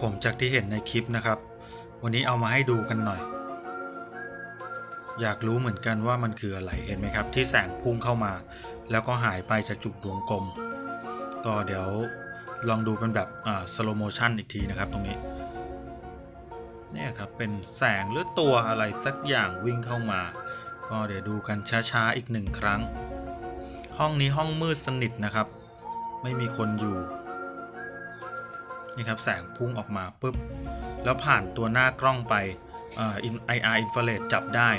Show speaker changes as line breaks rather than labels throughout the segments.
ผมจากที่เห็นในคลิปนะครับ วันนี้เอามาให้ดูกันหน่อย อยากรู้เหมือนกันว่ามันคืออะไรเห็นไหมครับ ที่แสงพุ่งเข้ามา แล้วก็หายไปจากจุดวงกลม ก็เดี๋ยวลองดูเป็นแบบสโลโมชันอีกทีนะครับตรงนี้เนี่ยครับเป็นแสงหรือตัวอะไรสักอย่างวิ่งเข้ามา ก็เดี๋ยวดูกันช้าๆอีกหนึ่งครั้ง ห้องนี้ห้องมืดสนิทนะครับ ไม่มีคนอยู่ นี่ครับแสงพุ่งออกมาปุ๊บ แล้วผ่านตัวหน้ากล้องไปเอ่อ IR infrared จับได้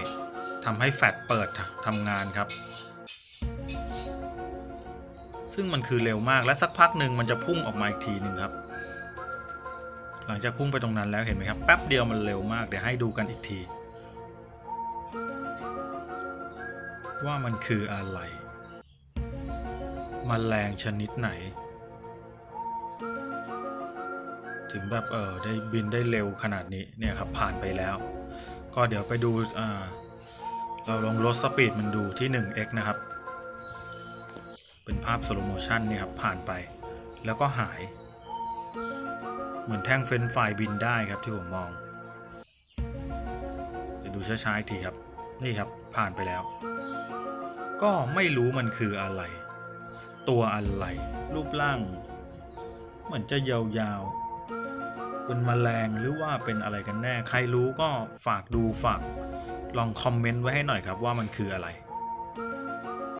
ทำให้แฟลชเปิดทำงานครับ ซึ่งมันคือเร็วมากและสักพักหนึ่งมันจะพุ่งออกมาอีกทีหนึ่งครับ หลังจากพุ่งไปตรงนั้นแล้วเห็นไหมครับแป๊บเดียวมันเร็วมากเดี๋ยวให้ดูกันอีกที ว่ามันคืออะไรมแมลงชนิดไหน ถึงแบบเออได้บินได้เร็วขนาดนี้เนี่ยครับผ่านไปแล้ว ก็เดี๋ยวไปดูอ่าเราลองลดสปีดมันดูที่ 1x นะครับ เป็นภาพสโลโมชันเนี่ยครับผ่านไป แล้วก็หาย เหมือนแท่งเฟนช์ไฟบินได้ครับที่ผมมองเดี๋ยวดูช้าๆอีกทีครับนี่ครับผ่านไปแล้ว ก็ไม่รู้มันคืออะไร ตัวอะไร รูปร่าง เหมือนจะยาวๆ เป็นแมลงหรือว่าเป็นอะไรกันแน่ ใครรู้ก็ฝากดูฝากลองคอมเมนต์ไว้ให้หน่อยครับว่ามันคืออะไร